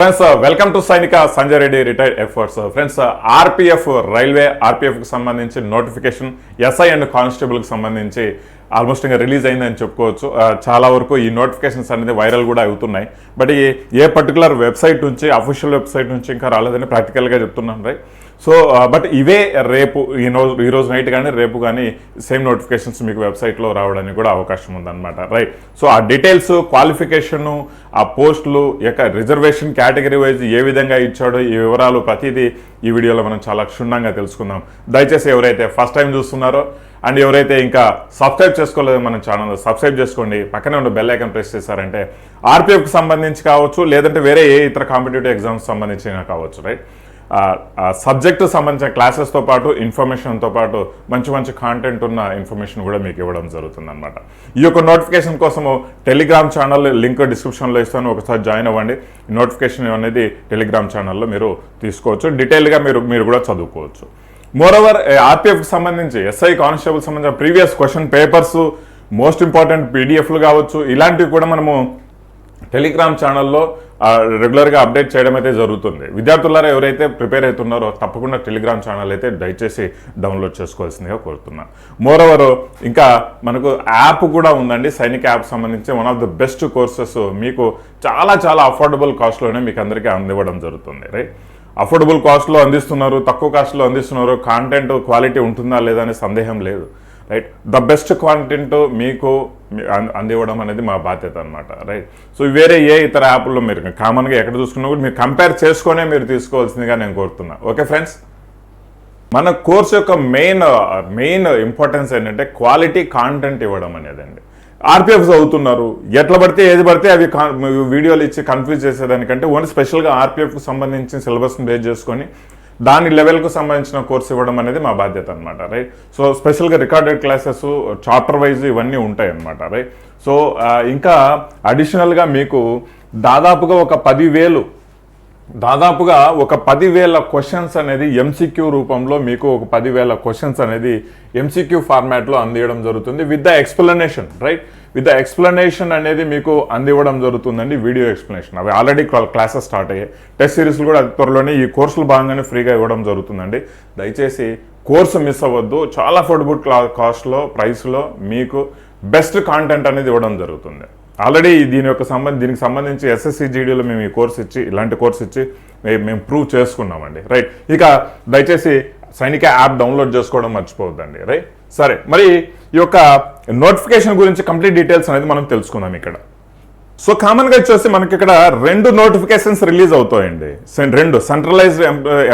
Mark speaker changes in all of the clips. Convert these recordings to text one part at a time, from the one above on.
Speaker 1: Friends welcome to Sainik Sanjay Reddy retired efforts friends RPF railway ఆర్పిఎఫ్కి సంబంధించి notification SI and కానిస్టేబుల్కి సంబంధించి almost ఇంకా release అయిందని చెప్పుకోవచ్చు. Uh, చాలా వరకు ఈ నోటిఫికేషన్స్ అనేది వైరల్ కూడా అవుతున్నాయి. బట్ ఈ ఏ పర్టికులర్ వెబ్సైట్ నుంచి అఫీషియల్ వెబ్సైట్ నుంచి ఇంకా రాలేదని ప్రాక్టికల్గా చెప్తున్నాను రైట్ సో బట్ ఇవే రేపు ఈ రోజు ఈ రోజు నైట్ కానీ రేపు కానీ సేమ్ నోటిఫికేషన్స్ మీకు వెబ్సైట్లో రావడానికి కూడా అవకాశం ఉందన్నమాట. రైట్. సో ఆ డీటెయిల్స్ క్వాలిఫికేషన్ ఆ పోస్టులు యొక్క రిజర్వేషన్ కేటగిరీ వైజ్ ఏ విధంగా ఇచ్చాడో ఈ వివరాలు ప్రతిదీ ఈ వీడియోలో మనం చాలా క్షుణ్ణంగా తెలుసుకుందాం. దయచేసి ఎవరైతే ఫస్ట్ టైం చూస్తున్నారో అండ్ ఎవరైతే ఇంకా సబ్స్క్రైబ్ చేసుకోలేదో మన ఛానల్ సబ్స్క్రైబ్ చేసుకోండి. పక్కనే ఉన్న బెల్ ఐకన్ ప్రెస్ చేశారంటే ఆర్పిఎఫ్కి సంబంధించి కావచ్చు లేదంటే వేరే ఏ ఇతర కాంపిటేటివ్ ఎగ్జామ్స్ సంబంధించిన కావచ్చు రైట్? సబ్జెక్టు సంబంధించిన క్లాసెస్తో పాటు ఇన్ఫర్మేషన్తో పాటు మంచి మంచి కాంటెంట్ ఉన్న ఇన్ఫర్మేషన్ కూడా మీకు ఇవ్వడం జరుగుతుంది అనమాట ఈ యొక్క నోటిఫికేషన్ కోసము టెలిగ్రామ్ ఛానల్ లింక్ డిస్క్రిప్షన్లో ఇస్తాను. ఒకసారి జాయిన్ అవ్వండి. నోటిఫికేషన్ అనేది టెలిగ్రామ్ ఛానల్లో మీరు తీసుకోవచ్చు. డీటెయిల్గా మీరు మీరు కూడా చదువుకోవచ్చు. మోరోవర్ ఆర్పిఎఫ్కి సంబంధించి ఎస్ఐ కానిస్టేబుల్ సంబంధించిన previous question papers most important పీడిఎఫ్లు కావచ్చు ఇలాంటివి కూడా మనము టెలిగ్రామ్ ఛానల్లో రెగ్యులర్గా అప్డేట్ చేయడం అయితే జరుగుతుంది. విద్యార్థులారా ఎవరైతే ప్రిపేర్ అవుతున్నారో తప్పకుండా టెలిగ్రామ్ ఛానల్ అయితే దయచేసి డౌన్లోడ్ చేసుకోవాల్సిందిగా కోరుతున్నాను మోరోవర్ ఇంకా మనకు యాప్ కూడా ఉందండి. సైనిక యాప్ సంబంధించి one of the best courses మీకు చాలా చాలా అఫోర్డబుల్ కాస్ట్లోనే మీకు అందరికీ అందివ్వడం జరుగుతుంది రైట్ అఫోర్డబుల్ కాస్ట్లో అందిస్తున్నారు తక్కువ కాస్ట్లో అందిస్తున్నారు కాంటెంట్ క్వాలిటీ ఉంటుందా లేదా అనే సందేహం లేదు. రైట్ ద బెస్ట్ కాంటెంట్ మీకు అందివ్వడం అనేది మా బాధ్యత అనమాట రైట్ సో వేరే ఏ ఇతర యాప్లో మీరు కామన్గా ఎక్కడ చూసుకున్నా కూడా మీరు కంపేర్ చేసుకునే మీరు తీసుకోవాల్సిందిగా నేను కోరుతున్నా. ఓకే ఫ్రెండ్స్ మన కోర్స్ యొక్క మెయిన్ మెయిన్ ఇంపార్టెన్స్ ఏంటంటే క్వాలిటీ కాంటెంట్ ఇవ్వడం అనేదండి. ఆర్పిఎఫ్ చదువుతున్నారు ఎట్లా పడితే ఏది పడితే అవి కా- వీడియోలు ఇచ్చి కన్ఫ్యూజ్ చేసేదానికంటే ఓన్లీ స్పెషల్గా ఆర్పిఎఫ్కి సంబంధించిన సిలబస్ని బేస్ చేసుకొని దాని లెవెల్కు సంబంధించిన కోర్స్ ఇవ్వడం అనేది మా బాధ్యత అనమాట రైట్ సో స్పెషల్గా రికార్డెడ్ క్లాసెస్ చాప్టర్ వైజ్ ఇవన్నీ ఉంటాయి అనమాట రైట్ సో ఇంకా అడిషనల్గా మీకు దాదాపుగా ఒక పదివేలు దాదాపుగా ఒక పదివేల క్వశ్చన్స్ అనేది ఎంసీక్యూ రూపంలో మీకు ఒక పదివేల క్వశ్చన్స్ అనేది ఎంసీక్యూ ఫార్మాట్లో అందివ్వడం జరుగుతుంది with the explanation right with the explanation అనేది మీకు అందివ్వడం జరుగుతుందండి వీడియో ఎక్స్ప్లెనేషన్ అవి ఆల్రెడీ క్లాసెస్ స్టార్ట్ అయ్యాయి. టెస్ట్ సిరీస్లు కూడా అతి త్వరలోనే ఈ కోర్సులు భాగంగానే ఫ్రీగా ఇవ్వడం జరుగుతుందండి. దయచేసి కోర్సు మిస్ అవ్వద్దు. చాలా అఫోర్డబుల్ క్లా కాస్ట్లో ప్రైస్లో మీకు బెస్ట్ కాంటెంట్ అనేది ఇవ్వడం జరుగుతుంది. ఆల్రెడీ దీని యొక్క సంబంధ దీనికి సంబంధించి ఎస్ఎస్సి జీడీలో మేము ఈ కోర్స్ ఇచ్చి ఇలాంటి కోర్స్ ఇచ్చి మేము ప్రూవ్ చేసుకున్నామండి. రైట్? ఇక దయచేసి సైనిక యాప్ డౌన్లోడ్ చేసుకోవడం మర్చిపోవద్దండి. రైట్? సరే. మరి ఈ యొక్క నోటిఫికేషన్ గురించి కంప్లీట్ డీటెయిల్స్ అనేది మనం తెలుసుకుందాం ఇక్కడ. సో కామన్గా వచ్చేసి మనకి ఇక్కడ రెండు నోటిఫికేషన్స్ రిలీజ్ అవుతాయండి. రెండు సెంట్రలైజ్డ్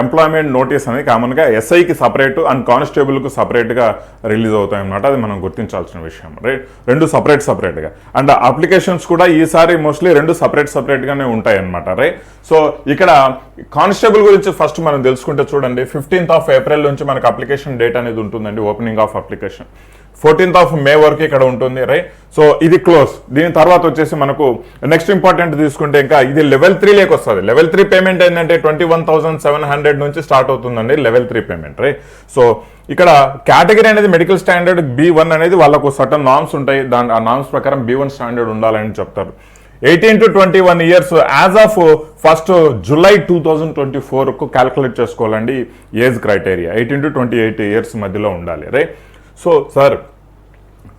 Speaker 1: ఎంప్లాయ్మెంట్ నోటీస్ అనేది కామన్గా ఎస్ఐకి సపరేట్ అండ్ కానిస్టేబుల్కు సపరేట్గా రిలీజ్ అవుతాయి అన్నమాట అది మనం గుర్తించాల్సిన విషయం రైట్ రెండు సపరేట్ సపరేట్గా అండ్ అప్లికేషన్స్ కూడా ఈసారి మోస్ట్లీ రెండు సపరేట్ సపరేట్గానే ఉంటాయి అన్నమాట రైట్ సో ఇక్కడ కానిస్టేబుల్ గురించి ఫస్ట్ మనం తెలుసుకుంటే చూడండి ఫిఫ్టీన్త్ ఆఫ్ ఏప్రిల్ నుంచి మనకు అప్లికేషన్ డేట్ అనేది ఉంటుందండి opening of application fourteenth of May వరకు ఇక్కడ ఉంటుంది రైట్ సో ఇది క్లోజ్. దీని తర్వాత వచ్చేసి మనకు నెక్స్ట్ ఇంపార్టెంట్ తీసుకుంటే ఇంకా ఇది లెవెల్ త్రీ వస్తుంది. లెవెల్ త్రీ పేమెంట్ ఏంటంటే twenty one thousand seven hundred నుంచి స్టార్ట్ అవుతుందండి level three payment right so ఇక్కడ కేటగిరీ అనేది మెడికల్ స్టాండర్డ్ బి వన్ అనేది వాళ్ళకు సటన్ నామ్స్ ఉంటాయి. దాని ఆ నామ్స్ ప్రకారం బి వన్ స్టాండర్డ్ ఉండాలని చెప్తారు. Eighteen to twenty one years as of first July two thousand twenty fork calculate చేసుకోవాలండి age criteria. Eighteen to twenty eight years మధ్యలో ఉండాలి right so sir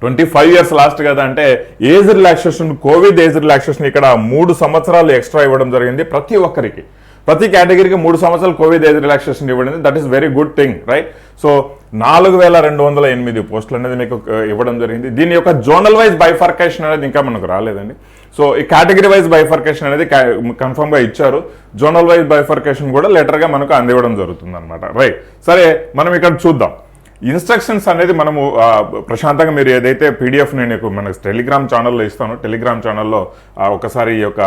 Speaker 1: twenty five years last కదా అంటే age relaxation COVID age relaxation ఇక్కడ మూడు సంవత్సరాలు extra ఇవ్వడం జరిగింది ప్రతి ఒక్కరికి. ప్రతి కేటగిరీకి మూడు సంవత్సరాలు కోవిడ్ ఏజ్ రిలాక్సేషన్ ఇవ్వడం that is very good thing right so నాలుగు వేల రెండు వందల ఎనిమిది పోస్టులు అనేది మీకు uh, ఇవ్వడం జరిగింది. దీని యొక్క జోనల్ వైజ్ బైఫర్కేషన్ అనేది ఇంకా మనకు రాలేదండి. సో ఈ కేటగిరీ వైజ్ బైఫర్కేషన్ అనేది కన్ఫర్మ్గా ఇచ్చారు. జోనల్ వైజ్ బైఫర్కేషన్ కూడా లెటర్గా మనకు అందివ్వడం జరుగుతుంది అనమాట రైట్ సరే మనం ఇక్కడ చూద్దాం. ఇన్స్ట్రక్షన్స్ అనేది మనము ప్రశాంతంగా మీరు ఏదైతే పీడిఎఫ్ నేను మన టెలిగ్రామ్ ఛానల్లో ఇస్తాను టెలిగ్రామ్ ఛానల్లో ఒకసారి ఈ యొక్క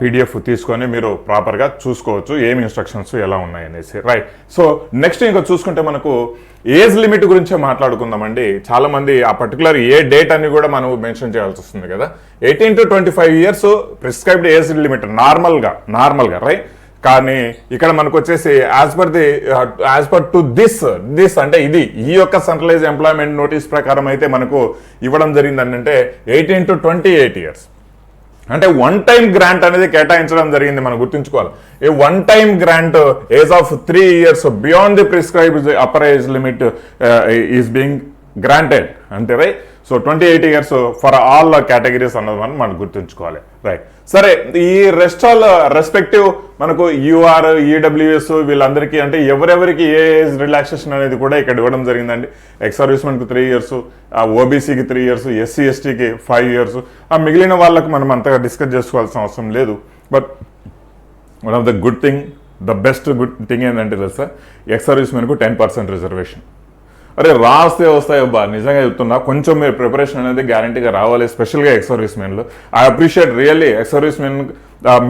Speaker 1: పీడిఎఫ్ తీసుకొని మీరు ప్రాపర్గా చూసుకోవచ్చు ఏమి ఇన్స్ట్రక్షన్స్ ఎలా ఉన్నాయనేసి. రైట్ సో నెక్స్ట్ ఇంకా చూసుకుంటే మనకు ఏజ్ లిమిట్ గురించే మాట్లాడుకుందామండి. చాలా మంది ఆ పర్టికులర్ ఏ డేట్ అని కూడా మనం మెన్షన్ చేయాల్సి వస్తుంది కదా. Eighteen to twenty five years prescribed age limit నార్మల్గా నార్మల్గా రైట్ కానీ ఇక్కడ మనకు వచ్చేసి as per the as per to this this అంటే ఇది ఈ యొక్క సెంట్రలైజ్ ఎంప్లాయ్మెంట్ నోటీస్ ప్రకారం అయితే మనకు ఇవ్వడం జరిగింది అంటే eighteen to twenty eight years అంటే వన్ టైం గ్రాంట్ అనేది కేటాయించడం జరిగింది మనం గుర్తుంచుకోవాలి. ఈ one time grant age of three years beyond the prescribe upper age limit is being granted అంటే right so twenty eight years for all categories అన్నది మనం మనం గుర్తుంచుకోవాలి. రైట్ సరే ఈ రెస్ట్ ఆల్ రెస్పెక్టివ్ మనకు యూఆర్ ఈడబ్ల్యూఎస్ వీళ్ళందరికీ అంటే ఎవరెవరికి ఏ ఏజ్ రిలాక్సేషన్ అనేది కూడా ఇక్కడ ఇవ్వడం జరిగిందండి. ఎక్స్ సర్వీస్మెన్కి త్రీ ఇయర్స్ ఓబీసీకి త్రీ ఇయర్స్ ఎస్సీ ఎస్టీకి ఫైవ్ ఇయర్స్ ఆ మిగిలిన వాళ్ళకి మనం అంతగా డిస్కస్ చేసుకోవాల్సిన అవసరం లేదు. But one of the good thing the best good thing ఏంటంటే తెలుసా? ఎక్స్ టెన్ పర్సెంట్ రిజర్వేషన్ అరే రాస్తే వస్తాయి అబ్బా. నిజంగా చెప్తున్నా కొంచెం మీరు ప్రిపరేషన్ అనేది గ్యారంటీగా రావాలి స్పెషల్గా ex service మెన్లు I appreciate really ex service men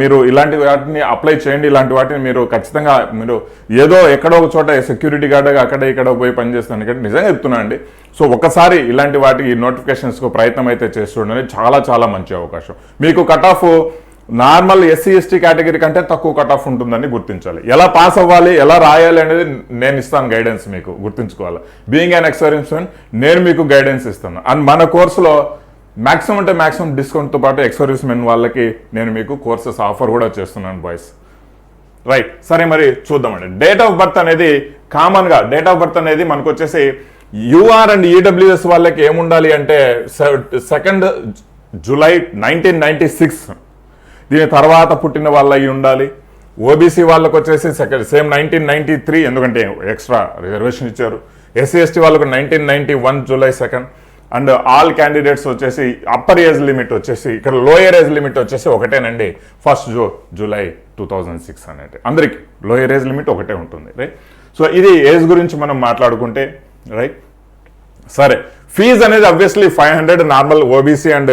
Speaker 1: మీరు ఇలాంటి వాటిని అప్లై చేయండి. ఇలాంటి వాటిని మీరు ఖచ్చితంగా మీరు ఏదో ఎక్కడో ఒక చోట సెక్యూరిటీ గార్డ్గా అక్కడ ఇక్కడ పోయి పనిచేస్తాను ఇక్కడ నిజంగా చెప్తున్నా అండి. సో ఒకసారి ఇలాంటి వాటి నోటిఫికేషన్స్కు ప్రయత్నం అయితే చేస్తుండని చాలా చాలా మంచి అవకాశం. మీకు cut off normal SC ST category కంటే తక్కువ కట్ ఆఫ్ ఉంటుందని గుర్తించాలి. ఎలా పాస్ అవ్వాలి ఎలా రాయాలి అనేది నేను ఇస్తాను గైడెన్స్ మీకు గుర్తుంచుకోవాలి. బీయింగ్ అన్ ఎక్స్పీరియన్స్ నేను మీకు గైడెన్స్ ఇస్తాను. అండ్ మన కోర్సులో మ్యాక్సిమం అంటే మ్యాక్సిమం డిస్కౌంట్తో పాటు ఎక్స్పీరియన్స్ మెన్ వాళ్ళకి నేను మీకు కోర్సెస్ ఆఫర్ కూడా చేస్తున్నాను బాయ్స్ రైట్ సరే మరి చూద్దామండి. డేట్ ఆఫ్ బర్త్ అనేది కామన్గా డేట్ ఆఫ్ బర్త్ అనేది మనకు వచ్చేసి యూఆర్ అండ్ ఈడబ్ల్యూఎస్ వాళ్ళకి ఏముండాలి అంటే second July nineteen ninety six దీని తర్వాత పుట్టిన వాళ్ళు అయి ఉండాలి ఓబీసీ వాళ్ళకు వచ్చేసి second same nineteen ninety three ఎందుకంటే ఎక్స్ట్రా రిజర్వేషన్ ఇచ్చారు. ఎస్సీ ఎస్టీ వాళ్ళకు nineteen ninety one July second. And all candidates వచ్చేసి అప్పర్ ఏజ్ లిమిట్ వచ్చేసి ఇక్కడ లోయర్ ఏజ్ లిమిట్ వచ్చేసి ఒకటేనండి first ju July two thousand six అనేది. అందరికీ లోయర్ ఏజ్ లిమిట్ ఒకటే ఉంటుంది రైట్? సో ఇది ఏజ్ గురించి మనం మాట్లాడుకుంటే రైట్? సరే ఫీజ్ అనేది obviously five hundred normal OBC and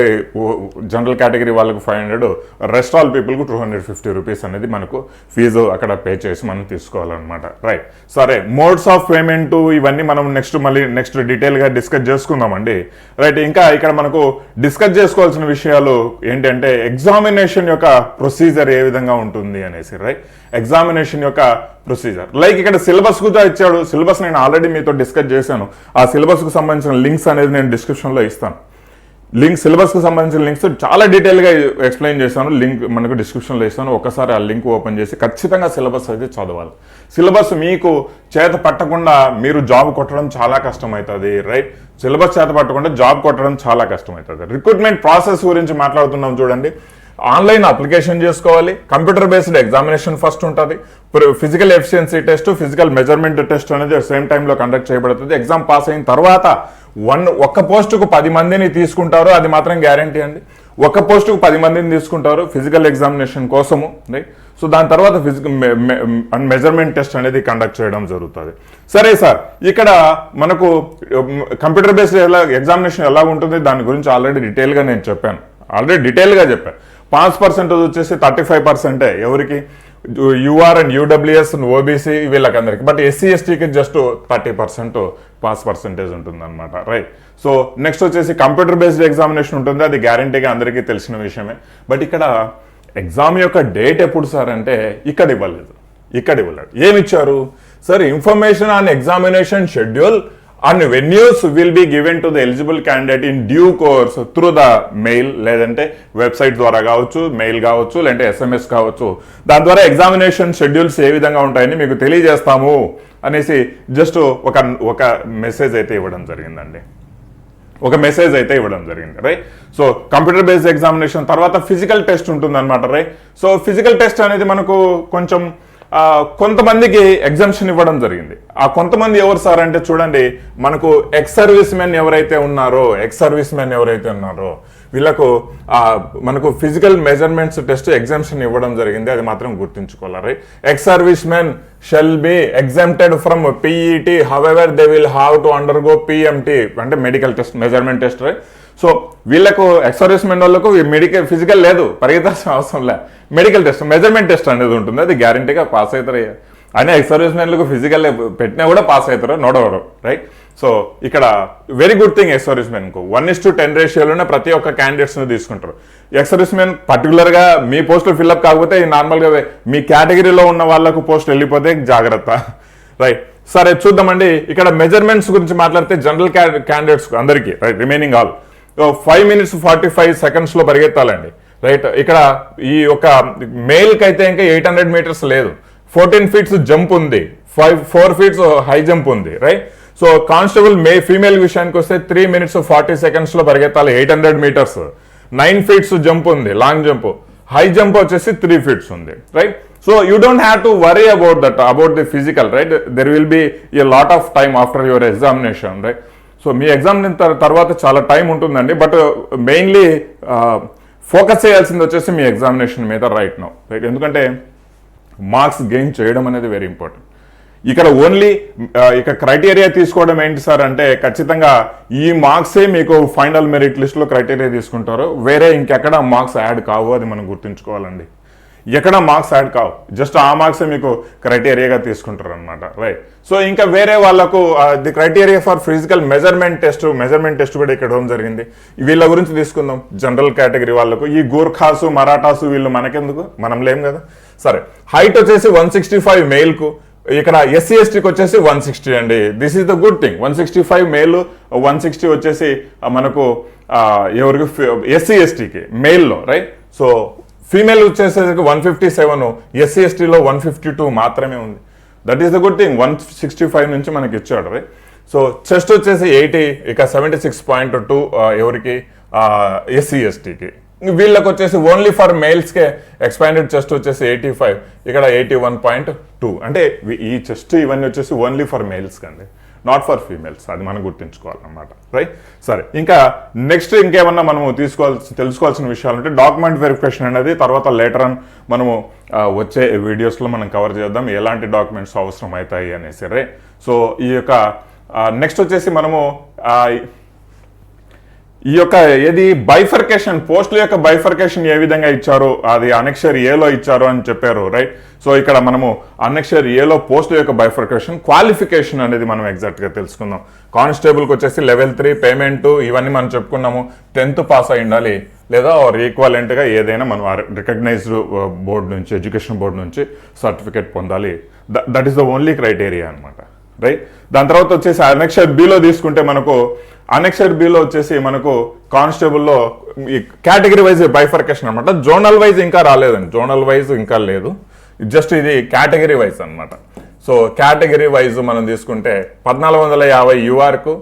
Speaker 1: general category వాళ్ళకు ఫైవ్ హండ్రెడ్ రెస్ట్ ఆల్ పీపుల్కు టూ హండ్రెడ్ ఫిఫ్టీ రూపీస్ అనేది మనకు ఫీజు అక్కడ పే చేసి మనం తీసుకోవాలన్నమాట. రైట్ సరే మోడ్స్ ఆఫ్ పేమెంట్ ఇవన్నీ మనం నెక్స్ట్ మళ్ళీ నెక్స్ట్ డీటెయిల్గా డిస్కస్ చేసుకుందామండి. రైట్ ఇంకా ఇక్కడ మనకు డిస్కస్ చేసుకోవాల్సిన విషయాలు ఏంటంటే ఎగ్జామినేషన్ యొక్క ప్రొసీజర్ ఏ విధంగా ఉంటుంది అనేసి రైట్ ఎగ్జామినేషన్ యొక్క ప్రొసీజర్ లైక్ ఇక్కడ సిలబస్ కూడా ఇచ్చాడు. సిలబస్ నేను ఆల్రెడీ మీతో డిస్కస్ చేశాను. ఆ సిలబస్కు సంబంధించిన లింక్స్ అనేది నేను డిస్క్రిప్షన్లో ఇస్తాను. లింక్ సిలబస్కి సంబంధించిన లింక్స్ చాలా డీటెయిల్గా ఎక్స్ప్లెయిన్ చేశాను. లింక్ మనకు డిస్క్రిప్షన్లో ఇస్తాను. ఒకసారి ఆ లింక్ ఓపెన్ చేసి ఖచ్చితంగా సిలబస్ అయితే చదవాలి. సిలబస్ మీకు చేత పట్టకుండా మీరు జాబ్ కొట్టడం చాలా కష్టం అవుతుంది రైట్ సిలబస్ చేత పట్టకుండా జాబ్ కొట్టడం చాలా కష్టం అవుతుంది రిక్రూట్మెంట్ ప్రాసెస్ గురించి మాట్లాడుతున్నాం చూడండి. ఆన్లైన్ అప్లికేషన్ చేసుకోవాలి. కంప్యూటర్ బేస్డ్ ఎగ్జామినేషన్ ఫస్ట్ ఉంటుంది. Physical efficiency test physical measurement test అనేది సేమ్ టైంలో కండక్ట్ చేయబడుతుంది. ఎగ్జామ్ పాస్ అయిన తర్వాత వన్ ఒక్క పోస్టుకు పది మందిని తీసుకుంటారు అది మాత్రం గ్యారంటీ అండి. ఒక పోస్టుకు పది మందిని తీసుకుంటారు ఫిజికల్ ఎగ్జామినేషన్ కోసము రైట్? సో దాని తర్వాత ఫిజికల్ మెజర్మెంట్ టెస్ట్ అనేది కండక్ట్ చేయడం జరుగుతుంది. సరే సార్ ఇక్కడ మనకు కంప్యూటర్ బేస్డ్ ఎలా ఎగ్జామినేషన్ ఎలా ఉంటుంది దాని గురించి ఆల్రెడీ డీటెయిల్గా నేను చెప్పాను. ఆల్రెడీ డీటెయిల్గా చెప్పాను. పాస్ పర్సెంటేజ్ వచ్చేసి థర్టీ ఫైవ్ పర్సెంటే ఎవరికి? యూఆర్ అండ్ యూడబ్ల్యూఎస్ ఓబీసీ వీళ్ళకందరికి. బట్ ఎస్సీ ఎస్టీకి just thirty percent pass percentage ఉంటుంది అనమాట రైట్ సో నెక్స్ట్ వచ్చేసి కంప్యూటర్ బేస్డ్ ఎగ్జామినేషన్ ఉంటుంది. అది గ్యారంటీగా అందరికీ తెలిసిన విషయమే. బట్ ఇక్కడ ఎగ్జామ్ యొక్క డేట్ ఎప్పుడు సార్ అంటే ఇక్కడ ఇవ్వలేదు. ఇక్కడ ఇవ్వలేదు. ఏమి ఇచ్చారు? Sir information on examination schedule and venues will be given to the eligible candidate in due course through the mail లేదంటే వెబ్సైట్ ద్వారా కావచ్చు మెయిల్ కావచ్చు లేదంటే ఎస్ఎంఎస్ కావచ్చు దాని ద్వారా ఎగ్జామినేషన్ షెడ్యూల్స్ ఏ విధంగా ఉంటాయని మీకు తెలియజేస్తాము అనేసి జస్ట్ ఒక ఒక మెసేజ్ అయితే ఇవ్వడం జరిగిందండి. ఒక మెసేజ్ అయితే ఇవ్వడం జరిగింది right so computer based examination తర్వాత ఫిజికల్ టెస్ట్ ఉంటుంది అనమాట రైట్ సో ఫిజికల్ టెస్ట్ అనేది మనకు కొంచెం కొంతమందికి ఎగ్జామ్షన్ ఇవ్వడం జరిగింది. ఆ కొంతమంది ఎవరు సార్ అంటే చూడండి మనకు ఎక్స్ సర్వీస్ మెన్ ఎవరైతే ఉన్నారో ఎక్స్ సర్వీస్ మెన్ ఎవరైతే ఉన్నారో వీళ్ళకు మనకు ఫిజికల్ మెజర్మెంట్స్ టెస్ట్ ఎగ్జామ్షన్ ఇవ్వడం జరిగింది. అది మాత్రం గుర్తుంచుకోవాలి. Ex service men shall be exempted from PET however they will have to undergo PMT అంటే medical test measurement test right so వీళ్ళకు ఎక్సర్వీస్మెంట్ వాళ్ళకు మెడికల్ ఫిజికల్ లేదు పరిగెత్తాల్సిన అవసరం లే. మెడికల్ టెస్ట్ మెజర్మెంట్ టెస్ట్ అనేది ఉంటుంది. అది గ్యారంటీగా పాస్ అవుతారు అయినా ఎక్సర్వీస్మెంట్లకు ఫిజికల్ పెట్టినా కూడా పాస్ అవుతారు నోడవరు రైట్ సో ఇక్కడ వెరీ గుడ్ థింగ్ ఎక్సర్వీస్మెన్కు వన్ ఇస్ టు టెన్ రేషియోలోనే ప్రతి ఒక్క క్యాండిడేట్స్ని తీసుకుంటారు. ఎక్సర్వీస్మెన్ పర్టికులర్గా మీ పోస్టులు ఫిల్అప్ కాకపోతే నార్మల్గా మీ కేటగిరీలో ఉన్న వాళ్ళకు పోస్ట్ వెళ్ళిపోతే జాగ్రత్త రైట్ సరే చూద్దామండి. ఇక్కడ మెజర్మెంట్స్ గురించి మాట్లాడితే జనరల్ క్యాండిడేట్స్ అందరికీ right remaining all five minutes forty five సెకండ్స్లో పరిగెత్తాలండి. రైట్ ఇక్కడ ఈ యొక్క మేల్కి అయితే ఇంకా ఎయిట్ హండ్రెడ్ మీటర్స్ లేదు. ఫోర్టీన్ ఫీట్స్ జంప్ ఉంది. Five four feets high jump ఉంది. రైట్ సో కానిస్టేబుల్ మే ఫీమేల్ విషయానికి వస్తే త్రీ మినిట్స్ ఫార్టీ సెకండ్స్లో పరిగెత్తాలి eight hundred metres nine feets jump ఉంది లాంగ్ జంప్ హై జంప్ వచ్చేసి త్రీ ఫీట్స్ ఉంది. Right so you don't have to worry about that about the physical right there will be a lot of time after your examination right so me exam తర్వాత చాలా time ఉంటుందండి. But mainly focus చేయాల్సింది వచ్చేసి మీ examination మీద right no. Right? ఎందుకంటే marks gain చేయడం అనేది వెరీ ఇంపార్టెంట్. ఇక్కడ ఓన్లీ ఇక క్రైటీరియా తీసుకోవడం ఏంటి సార్ అంటే ఖచ్చితంగా ఈ మార్క్సే మీకు ఫైనల్ మెరిట్ లిస్ట్లో క్రైటీరియా తీసుకుంటారు. వేరే ఇంకెక్కడ మార్క్స్ యాడ్ కావు అది మనం గుర్తుంచుకోవాలండి. ఎక్కడ మార్క్స్ యాడ్ కావు. జస్ట్ ఆ మార్క్సే మీకు క్రైటీరియాగా తీసుకుంటారు అనమాట రైట్ సో ఇంకా వేరే వాళ్ళకు the criteria for physical measurement test measurement test కూడా ఇక్కడ ఇవ్వడం జరిగింది. వీళ్ళ గురించి తీసుకుందాం. జనరల్ కేటగిరీ వాళ్ళకు. ఈ గూర్ఖాసు మరాఠాసు వీళ్ళు మనకెందుకు? మనం లేం కదా? సరే. హైట్ వచ్చేసి వన్ సిక్స్టీ ఫైవ్ మెయిల్కు ఇక్కడ ఎస్సీ ఎస్టీకి వచ్చేసి వన్ సిక్స్టీ అండి. This is the good thing one sixty five male one sixty వచ్చేసి మనకు ఎవరికి ఎస్సీ ఎస్టీకి మెయిల్లో రైట్ సో ఫీమేల్ వచ్చేసరికి వన్ ఫిఫ్టీ సెవెన్ ఎస్సీ ఎస్టీలో వన్ ఫిఫ్టీ టూ మాత్రమే ఉంది. That is the good thing one sixty five నుంచి మనకి ఇచ్చాడు రైట్ సో చెస్ట్ వచ్చేసి ఎయిటీ ఇక సెవెంటీ సిక్స్ పాయింట్ టూ ఎవరికి? ఎస్సీ ఎస్టీకి వీళ్ళకి వచ్చేసి ఓన్లీ ఫర్ మేల్స్కే ఎక్స్పాండెడ్ చెస్ట్ వచ్చేసి ఎయిటీ ఫైవ్ ఇక్కడ ఎయిటీ వన్ పాయింట్ టూ అంటే ఈ చెస్ట్ ఇవన్నీ వచ్చేసి ఓన్లీ ఫర్ మేల్స్ కండి. నాట్ ఫర్ ఫీమేల్స్ అది మనం గుర్తుంచుకోవాలన్నమాట. రైట్ సరే. ఇంకా నెక్స్ట్ ఇంకేమన్నా మనము తీసుకోవాల్సి తెలుసుకోవాల్సిన విషయాలు అంటే డాక్యుమెంట్ వెరిఫికేషన్ అనేది తర్వాత లేటర్ అని మనము వచ్చే వీడియోస్లో మనం కవర్ చేద్దాం. ఎలాంటి డాక్యుమెంట్స్ అవసరం అవుతాయి అనేసి. రే సో ఈ యొక్క నెక్స్ట్ వచ్చేసి మనము ఈ యొక్క ఏది బైఫర్కేషన్ పోస్టుల యొక్క బైఫర్కేషన్ ఏ విధంగా ఇచ్చారు? అది అనక్షర్ ఏలో ఇచ్చారు అని చెప్పారు రైట్ సో ఇక్కడ మనము అనక్షర్ ఏలో పోస్టుల యొక్క బైఫర్కేషన్ క్వాలిఫికేషన్ అనేది మనం ఎగ్జాక్ట్గా తెలుసుకుందాం. కానిస్టేబుల్కి వచ్చేసి లెవెల్ త్రీ పేమెంట్ ఇవన్నీ మనం చెప్పుకున్నాము. టెన్త్ పాస్ అయి ఉండాలి లేదా ఆర్ ఈక్వాలెంట్గా ఏదైనా మనం రికగ్నైజ్డ్ బోర్డు uh, నుంచి ఎడ్యుకేషన్ బోర్డు నుంచి సర్టిఫికేట్ పొందాలి. That is the only criteria అన్నమాట. రైట్ దాని తర్వాత వచ్చేసి అనెక్షర్ బిలో తీసుకుంటే మనకు అనెక్షర్ బిలో వచ్చేసి మనకు కానిస్టేబుల్లో ఈ కేటగిరీ వైజ్ బైఫర్కేషన్ అనమాట జోనల్ వైజ్ ఇంకా రాలేదండి. జోనల్ వైజ్ ఇంకా లేదు. జస్ట్ ఇది కేటగిరీ వైజ్ అన్నమాట. సో కేటగిరీ వైజ్ మనం తీసుకుంటే పద్నాలుగు వందల యాభై యూఆర్కు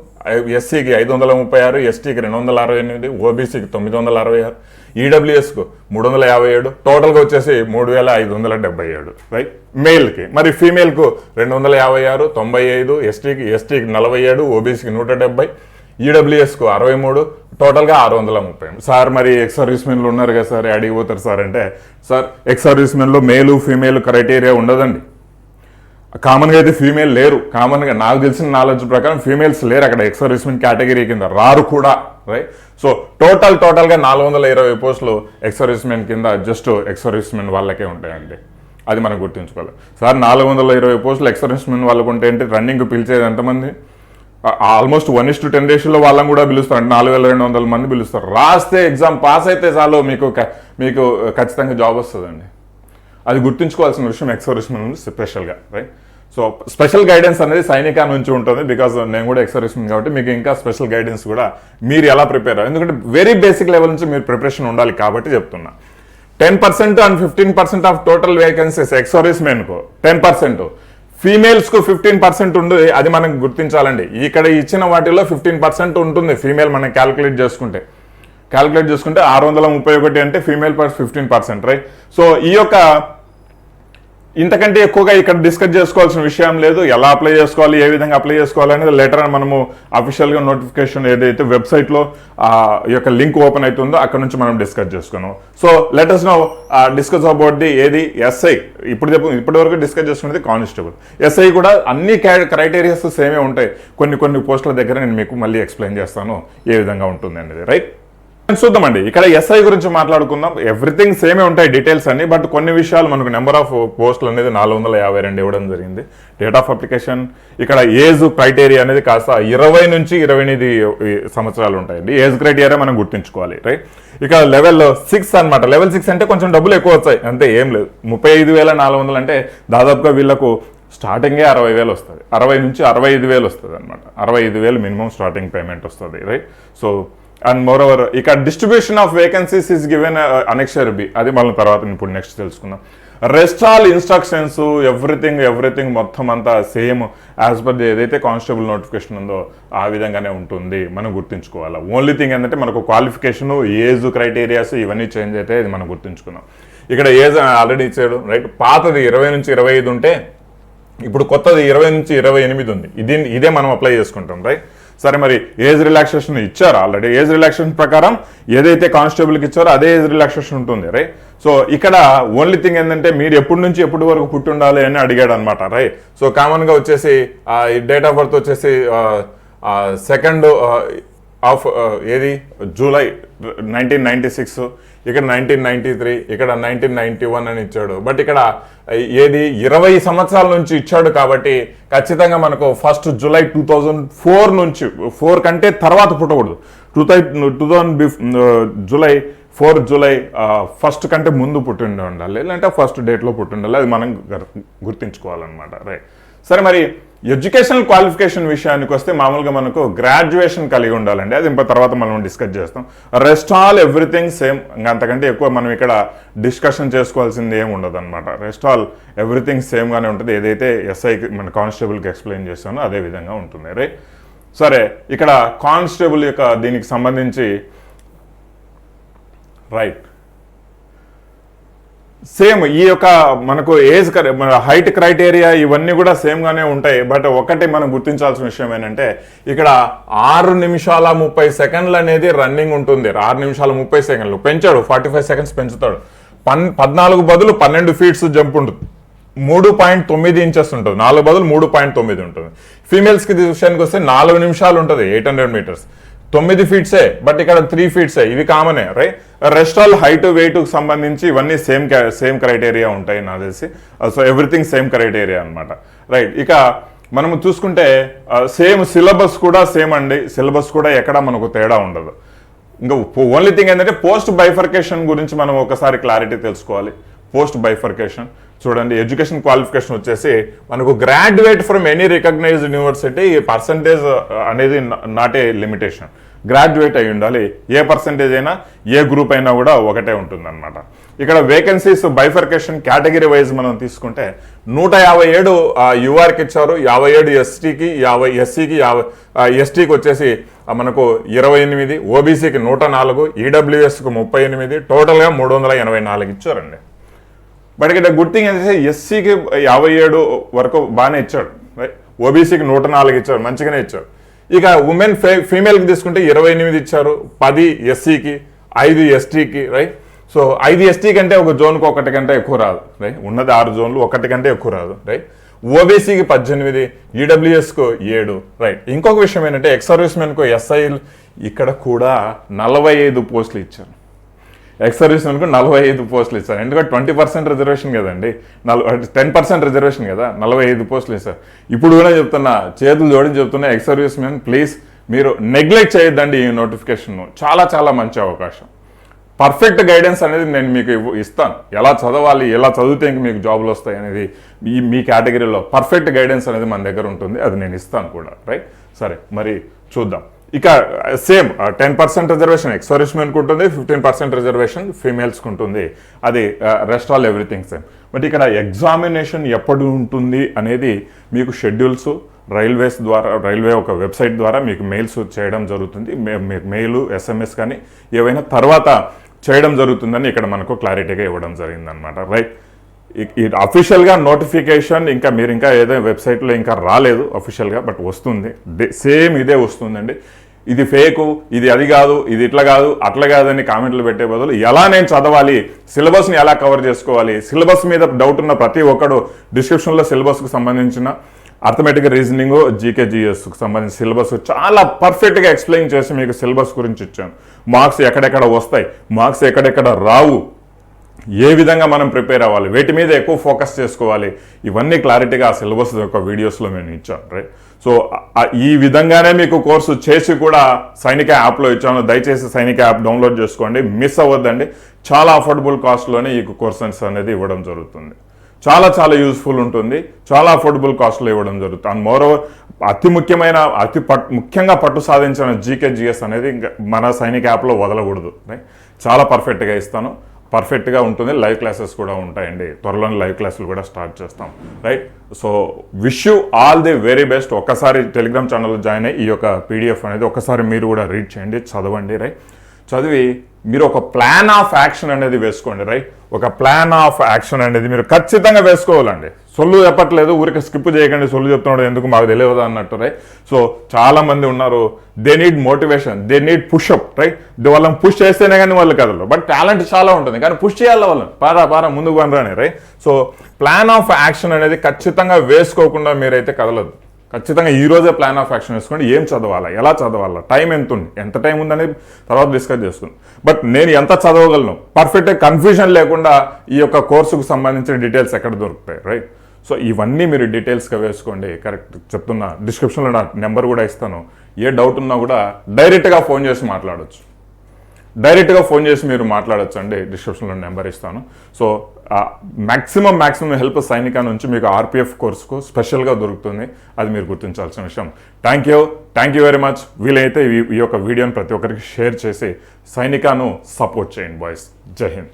Speaker 1: ఎస్సీకి ఐదు వందల ముప్పై ఆరు ఎస్టీకి రెండు వందల అరవై ఎనిమిది ఓబీసీకి తొమ్మిది వందల అరవై ఆరు ఈడబ్ల్యూఎస్కు మూడు వందల యాభై ఏడు టోటల్గా వచ్చేసి మూడు వేల ఐదు వందల డెబ్బై ఏడు రైట్ మేల్కి. మరి ఫీమేల్కు రెండు వందల యాభై ఆరు తొంభై ఐదు ఎస్టీకి ఎస్టీకి నలభై ఏడు ఓబీసీకి నూట డెబ్బై ఈడబ్ల్యూఎస్కు అరవై మూడు టోటల్గా ఆరు వందల ముప్పై సార్ మరి ఎక్స్ సర్వీస్మెన్లు ఉన్నారు కదా సార్ అడిగిపోతారు సార్ అంటే సార్ ఎక్స్ సర్వీస్మెన్లో మేలు ఫీమేల్ క్రైటీరియా ఉండదండి. కామన్గా అయితే ఫీమేల్ లేరు. కామన్గా నాకు తెలిసిన నాలెడ్జ్ ప్రకారం ఫీమేల్స్ లేరు అక్కడ ఎక్స్ సర్వీస్మెన్ కేటగిరీ కింద. రారు కూడా రైట్ సో టోటల్ టోటల్గా నాలుగు వందల ఇరవై పోస్టులు ఎక్స్ సర్వీస్మెన్ కింద జస్ట్ ఎక్స్ సర్వీస్మెన్ వాళ్ళకే ఉంటాయండి. అది మనం గుర్తుంచుకోవాలి. సార్ నాలుగు వందల ఇరవై పోస్టులు ఎక్స్ సర్వీస్మెన్ వాళ్ళకు ఉంటే ఏంటి? రన్నింగ్ పిలిచేది ఎంతమంది? Almost one is to ten డేస్లో వాళ్ళని కూడా పిలుస్తారు. అంటే నాలుగు వేల రెండు వందల మంది పిలుస్తారు. రాస్తే ఎగ్జామ్ పాస్ అయితే చాలు మీకు క- మీకు ఖచ్చితంగా జాబ్ వస్తుందండి. అది గుర్తుంచుకోవాల్సిన విషయం ఎక్సర్విస్మెన్ ఉంది స్పెషల్గా రైట్ సో స్పెషల్ గైడెన్స్ అనేది సైనిక నుంచి ఉంటుంది బికాజ్ నేను కూడా ఎక్సర్విస్మెన్ కాబట్టి మీకు ఇంకా స్పెషల్ గైడెన్స్ కూడా మీరు ఎలా ప్రిపేర్ అవ్వాలి. ఎందుకంటే వెరీ బేసిక్ లెవెల్ నుంచి మీరు ప్రిపరేషన్ ఉండాలి కాబట్టి చెప్తున్నా. Ten percent and fifteen percent of total vacancies ఎక్సర్విస్మెన్కు ten percent. ఫీమేల్స్కు ఫిఫ్టీన్ పర్సెంట్ ఉండదు అది మనం గుర్తించాలండి. ఇక్కడ ఇచ్చిన వాటిలో ఫిఫ్టీన్ పర్సెంట్ ఉంటుంది ఫీమేల్ మనం క్యాలిక్యులేట్ చేసుకుంటే. క్యాలిక్యులేట్ చేసుకుంటే ఆరు వందల ముప్పై ఒకటి అంటే female per fifteen percent right so ఈ యొక్క ఇంతకంటే ఎక్కువగా ఇక్కడ డిస్కస్ చేసుకోవాల్సిన విషయం లేదు. ఎలా అప్లై చేసుకోవాలి ఏ విధంగా అప్లై చేసుకోవాలి అనేది లెటర్ మనము అఫీషియల్గా నోటిఫికేషన్ ఏదైతే వెబ్సైట్లో ఈ యొక్క లింక్ ఓపెన్ అవుతుందో అక్కడ నుంచి మనం డిస్కస్ చేసుకున్నాం. So letters no discuss about the ఏది? ఎస్ఐ ఇప్పుడు చెప్పు ఇప్పటి వరకు డిస్కస్ చేసుకునేది కానిస్టేబుల్ ఎస్ఐ కూడా అన్ని క్రైటీరియాస్ సేమే ఉంటాయి. కొన్ని కొన్ని పోస్టుల దగ్గర నేను మీకు మళ్ళీ ఎక్స్ప్లెయిన్ చేస్తాను ఏ విధంగా ఉంటుంది అనేది రైట్ చూద్దామండి. ఇక్కడ ఎస్ఐ గురించి మాట్లాడుకుందాం. ఎవ్రీథింగ్ సేమే ఉంటాయి డీటెయిల్స్ అన్ని బట్ కొన్ని విషయాలు మనకు నెంబర్ ఆఫ్ పోస్టులు అనేది నాలుగు వందల యాభై రెండు ఇవ్వడం జరిగింది. డేట్ ఆఫ్ అప్లికేషన్ ఇక్కడ ఏజ్ క్రైటీరియా అనేది కాస్త ఇరవై నుంచి ఇరవై ఎనిమిది సంవత్సరాలు ఉంటాయండి. ఏజ్ క్రైటీరియా మనం గుర్తుంచుకోవాలి రైట్ ఇక్కడ లెవెల్ సిక్స్ అన్నమాట. లెవెల్ సిక్స్ అంటే కొంచెం డబ్బులు ఎక్కువ వచ్చాయి అంతే ఏం లేదు. ముప్పై ఐదు వేల నాలుగు వందలు అంటే దాదాపుగా వీళ్ళకు స్టార్టింగే అరవై వేలు వస్తుంది. అరవై నుంచి అరవై ఐదు వేలు వస్తుంది అనమాట అరవై ఐదు వేలు మినిమం స్టార్టింగ్ పేమెంట్ వస్తుంది right so and moreover ఇక distribution of vacancies is given annexure B అది మళ్ళీ తర్వాత ఇప్పుడు నెక్స్ట్ తెలుసుకుందాం. Rest all instructions everything everything మొత్తం అంతా సేమ్ యాజ్ పర్ ది ఏదైతే కానిస్టేబుల్ నోటిఫికేషన్ ఉందో ఆ విధంగానే ఉంటుంది. మనం గుర్తుంచుకోవాలి. ఓన్లీ థింగ్ ఏంటంటే మనకు క్వాలిఫికేషన్ ఏజ్ క్రైటీరియాస్ ఇవన్నీ చేంజ్ అయితే ఇది మనం గుర్తుంచుకున్నాం. ఇక్కడ ఏజ్ ఆల్రెడీ ఇచ్చాడు రైట్ పాతది ఇరవై నుంచి ఇరవై ఐదు ఉంటే ఇప్పుడు కొత్తది ఇరవై నుంచి ఇరవై ఎనిమిది ఉంది. ఇది ఇదే మనం అప్లై చేసుకుంటాం రైట్ సరే మరి ఏజ్ రిలాక్సేషన్ ఇచ్చారు ఆల్రెడీ? ఏజ్ రిలాక్సేషన్ ప్రకారం ఏదైతే కానిస్టేబుల్కి ఇచ్చారో అదే ఏజ్ రిలాక్సేషన్ ఉంటుంది రే సో ఇక్కడ ఓన్లీ థింగ్ ఏంటంటే మీరు ఎప్పటి నుంచి ఎప్పటి వరకు పుట్టి ఉండాలి అని అడిగాడు అనమాట రై సో కామన్గా వచ్చేసి డేట్ ఆఫ్ బర్త్ వచ్చేసి సెకండ్ ఆఫ్ ఏది? జూలై నైన్టీన్ నైన్టీ సిక్స్ ఇక్కడ నైన్టీన్ నైన్టీ త్రీ ఇక్కడ నైన్టీన్ నైన్టీ వన్ అని ఇచ్చాడు. బట్ ఇక్కడ ఏది ఇరవై సంవత్సరాల నుంచి ఇచ్చాడు కాబట్టి ఖచ్చితంగా మనకు first July two thousand four నుంచి ఫోర్ కంటే తర్వాత పుట్టకూడదు. టూ థౌ టూ థౌజండ్ బిఫ్ జూలై ఫోర్ జూలై ఫస్ట్ కంటే ముందు పుట్టిండి ఉండాలి లేదంటే ఫస్ట్ డేట్లో పుట్టి ఉండాలి అది మనం గుర్తుంచుకోవాలన్నమాట. రైట్ సరే మరి ఎడ్యుకేషనల్ క్వాలిఫికేషన్ విషయానికి వస్తే మామూలుగా మనకు గ్రాడ్యుయేషన్ కలిగి ఉండాలండి. అది ఇంకా తర్వాత మనం డిస్కస్ చేస్తాం. Rest all everything same. ఇంకా అంతకంటే ఎక్కువ మనం ఇక్కడ డిస్కషన్ చేసుకోవాల్సింది ఏమి ఉండదు అనమాట రెస్ట్ ఆల్ ఎవ్రీథింగ్ సేమ్గానే ఉంటుంది. ఏదైతే ఎస్ఐకి మన కానిస్టేబుల్కి ఎక్స్ప్లెయిన్ చేస్తానో అదే విధంగా ఉంటుంది. రైట్ సరే ఇక్కడ కానిస్టేబుల్ యొక్క దీనికి సంబంధించి రైట్. సేమ్ ఈ యొక్క మనకు ఏజ్ హైట్ క్రైటీరియా ఇవన్నీ కూడా సేమ్ గానే ఉంటాయి. బట్ ఒకటి మనం గుర్తించాల్సిన విషయం ఏంటంటే ఇక్కడ ఆరు నిమిషాల ముప్పై సెకండ్లు అనేది రన్నింగ్ ఉంటుంది. ఆరు నిమిషాల ముప్పై సెకండ్లు. పెంచాడు ఫార్టీ ఫైవ్ సెకండ్స్ పెంచుతాడు. పన్ పద్నాలుగు బదులు పన్నెండు ఫీట్స్ జంప్ ఉంటుంది. మూడు పాయింట్ తొమ్మిది ఇంచెస్ ఉంటుంది. నాలుగు బదులు మూడు పాయింట్ తొమ్మిది ఉంటుంది. ఫీమేల్స్కి విషయానికి వస్తే నాలుగు నిమిషాలు ఉంటుంది. Eight hundred metres. తొమ్మిది ఫీట్సే బట్ ఇక్కడ త్రీ ఫీట్సే ఇవి కామనే right rest all height weight సంబంధించి ఇవన్నీ సేమ్ సేమ్ క్రైటీరియా ఉంటాయి నాకు తెలిసి. సో ఎవ్రీథింగ్ సేమ్ క్రైటీరియా అన్నమాట. రైట్ ఇక మనము చూసుకుంటే uh, సేమ్ సిలబస్ కూడా సేమ్ అండి. సిలబస్ కూడా ఎక్కడ మనకు తేడా ఉండదు. ఇంకా ఓన్లీ థింగ్ ఏంటంటే పోస్ట్ బైఫర్కేషన్ గురించి మనం ఒకసారి క్లారిటీ తెలుసుకోవాలి. పోస్ట్ బైఫర్కేషన్ చూడండి ఎడ్యుకేషన్ క్వాలిఫికేషన్ వచ్చేసి మనకు graduate from any recognised university percentage అనేది నాట్ ఏ లిమిటేషన్ గ్రాడ్యుయేట్ అయి ఉండాలి. ఏ పర్సంటేజ్ అయినా ఏ గ్రూప్ అయినా కూడా ఒకటే ఉంటుందన్నమాట. ఇక్కడ వేకెన్సీస్ బైఫర్కేషన్ కేటగిరీ వైజ్ మనం తీసుకుంటే నూట యాభై ఏడు యూఆర్కి ఇచ్చారు యాభై ఏడు ఎస్టీకి యాభై ఎస్సీకి యాభై ఎస్టీకి వచ్చేసి మనకు ఇరవై ఎనిమిది ఓబీసీకి నూట నాలుగు ఈడబ్ల్యూఎస్కి ముప్పై ఎనిమిది టోటల్గా మూడు వందల ఎనభై నాలుగు ఇచ్చారండి. బట్ ఇక్కడ గుడ్ థింగ్ ఏంటంటే ఎస్సీకి యాభై ఏడు వరకు బాగానే ఇచ్చాడు. రైట్ ఓబీసీకి నూట నాలుగు ఇచ్చాడు మంచిగానే ఇచ్చాడు ఇక ఉమెన్ ఫే ఫీమేల్కి తీసుకుంటే ఇరవై ఎనిమిది ఇచ్చారు పది ఎస్సీకి ఐదు ఎస్టీకి రైట్ సో ఐదు ఎస్టీ కంటే ఒక జోన్కి ఒకటి కంటే ఎక్కువ రాదు రైట్ ఉన్నది ఆరు జోన్లు ఒకటి కంటే ఎక్కువ రాదు రైట్ ఓబీసీకి పద్దెనిమిది ఈడబ్ల్యూఎస్కు ఏడు రైట్ ఇంకొక విషయం ఏంటంటే ఎక్స్ సర్వీస్మెన్కు ఎస్ఐ ఇక్కడ కూడా నలభై ఐదు పోస్టులు ఇచ్చారు. ఎక్స్ సర్వీస్ అనుకో నలభై ఐదు పోస్టులు ఇస్తారు. ఎందుకంటే ట్వంటీ పర్సెంట్ రిజర్వేషన్ కదండి. నలభై టెన్ పర్సెంట్ రిజర్వేషన్ కదా నలభై ఐదు పోస్టులు ఇస్తారు. ఇప్పుడు కూడా చెప్తున్నా చేతులు జోడించి చెప్తున్నా ఎక్స్సర్వీస్ మెన్ ప్లీజ్ మీరు నెగ్లెక్ట్ చేయొద్దండి ఈ నోటిఫికేషన్ చాలా చాలా మంచి అవకాశం. పర్ఫెక్ట్ గైడెన్స్ అనేది నేను మీకు ఇస్తాను. ఎలా చదవాలి ఎలా చదివితే ఇంక మీకు జాబులు వస్తాయి అనేది ఈ మీ కేటగిరీలో పర్ఫెక్ట్ గైడెన్స్ అనేది మన దగ్గర ఉంటుంది. అది నేను ఇస్తాను కూడా రైట్? సరే మరి చూద్దాం. ఇక same ten percent reservation ex ఉంటుంది ఫిఫ్టీన్ పర్సెంట్ రిజర్వేషన్ ఫీమేల్స్కి ఉంటుంది అది rest all everything same but ఇక్కడ ఎగ్జామినేషన్ ఎప్పుడు ఉంటుంది అనేది మీకు షెడ్యూల్స్ రైల్వేస్ ద్వారా రైల్వే ఒక వెబ్సైట్ ద్వారా మీకు మెయిల్స్ చేయడం జరుగుతుంది. మే- మీకు మెయిల్ ఎస్ఎంఎస్ కానీ ఏవైనా తర్వాత చేయడం జరుగుతుందని ఇక్కడ మనకు క్లారిటీగా ఇవ్వడం జరిగిందనమాట రైట్ అఫీషియల్గా నోటిఫికేషన్ ఇంకా మీరు ఇంకా ఏదో వెబ్సైట్లో ఇంకా రాలేదు అఫీషియల్గా బట్ వస్తుంది. సేమ్ ఇదే వస్తుందండి. ఇది ఫేకు ఇది అది కాదు ఇది ఇట్లా కాదు అట్లా కాదని కామెంట్లు పెట్టే బదులు ఎలా నేను చదవాలి సిలబస్ని ఎలా కవర్ చేసుకోవాలి సిలబస్ మీద డౌట్ ఉన్న ప్రతి ఒక్కడు డిస్క్రిప్షన్లో సిలబస్కు సంబంధించిన అర్థమెటిక్ రీజనింగ్ జీకే జిఎస్కి సంబంధించిన సిలబస్ చాలా పర్ఫెక్ట్గా ఎక్స్ప్లెయిన్ చేసి మీకు సిలబస్ గురించి ఇచ్చాను. మార్క్స్ ఎక్కడెక్కడ వస్తాయి? మార్క్స్ ఎక్కడెక్కడ రావు? ఏ విధంగా మనం ప్రిపేర్ అవ్వాలి? వీటి మీద ఎక్కువ ఫోకస్ చేసుకోవాలి? ఇవన్నీ క్లారిటీగా ఆ సిలబస్ యొక్క వీడియోస్లో నేను ఇచ్చాను రైట్? సో ఈ విధంగానే మీకు కోర్సు చేసి కూడా సైనిక యాప్లో ఇచ్చాను. దయచేసి సైనిక యాప్ డౌన్లోడ్ చేసుకోండి. మిస్ అవ్వద్దండి. చాలా అఫోర్డబుల్ కాస్ట్లోనే ఈ కోర్సెస్ అనేది ఇవ్వడం జరుగుతుంది. చాలా చాలా యూస్ఫుల్ ఉంటుంది. చాలా అఫోర్డబుల్ కాస్ట్లో ఇవ్వడం జరుగుతుంది. అండ్ మోరోవర్ అతి ముఖ్యమైన అతి పట్ ముఖ్యంగా పట్టు సాధించిన జీకే జిఎస్ అనేది ఇంకా మన సైనిక యాప్లో వదలకూడదు చాలా పర్ఫెక్ట్గా ఇస్తాను. పర్ఫెక్ట్గా ఉంటుంది. లైవ్ క్లాసెస్ కూడా ఉంటాయండి. త్వరలోనే లైవ్ క్లాసులు కూడా స్టార్ట్ చేస్తాం. Right? So wish you all the very best. ఒక్కసారి టెలిగ్రామ్ ఛానల్ జాయిన్ అయ్యి ఈ యొక్క పీడిఎఫ్ అనేది ఒకసారి మీరు కూడా రీడ్ చేయండి చదవండి రైట్? చదివి మీరు ఒక ప్లాన్ ఆఫ్ యాక్షన్ అనేది వేసుకోండి రైట్? ఒక ప్లాన్ ఆఫ్ యాక్షన్ అనేది మీరు ఖచ్చితంగా వేసుకోవాలండి. సొల్లు చెప్పట్లేదు ఊరికి స్కిప్ చేయకండి సొల్లు చెప్తున్నాడు ఎందుకు మాకు తెలియదు అన్నట్టు రైట్ సో చాలామంది ఉన్నారు they need motivation they need push up right వాళ్ళని పుష్ చేస్తేనే కానీ వాళ్ళు కదలరు. బట్ టాలెంట్ చాలా ఉంటుంది కానీ పుష్ చేయాలి వాళ్ళని. పారా పారా ముందుకు పనరాని right so plan of action అనేది ఖచ్చితంగా వేసుకోకుండా మీరైతే కదలదు. ఖచ్చితంగా ఈ రోజే ప్లాన్ ఆఫ్ యాక్షన్ వేసుకోండి. ఏం చదవాలా? ఎలా చదవాలా? టైం ఎంత ఉంది ఎంత టైం ఉందనేది తర్వాత డిస్కస్ చేసుకుందాం. బట్ నేను ఎంత చదవగలను? పర్ఫెక్ట్ కన్ఫ్యూజన్ లేకుండా ఈ యొక్క కోర్సుకు సంబంధించిన డీటెయిల్స్ ఎక్కడ దొరుకుతాయి రైట్ సో ఇవన్నీ మీరు డీటెయిల్స్గా వేసుకోండి. కరెక్ట్ చెప్తున్నా. డిస్క్రిప్షన్లో నా నెంబర్ కూడా ఇస్తాను. ఏ డౌట్ ఉన్నా కూడా డైరెక్ట్గా ఫోన్ చేసి మాట్లాడొచ్చు. డైరెక్ట్గా ఫోన్ చేసి మీరు మాట్లాడచ్చు అండి డిస్క్రిప్షన్లో నెంబర్ ఇస్తాను. సో మ్యాక్సిమం మ్యాక్సిమం హెల్ప్ సైనిక నుంచి మీకు ఆర్పిఎఫ్ కోర్సుకు స్పెషల్గా దొరుకుతుంది. అది మీరు గుర్తించాల్సిన విషయం. Thank you. Thank you very much. వీలైతే ఈ ఈ యొక్క వీడియోని ప్రతి ఒక్కరికి షేర్ చేసి సైనికాను సపోర్ట్ చేయండి బాయ్స్. జై హింద్.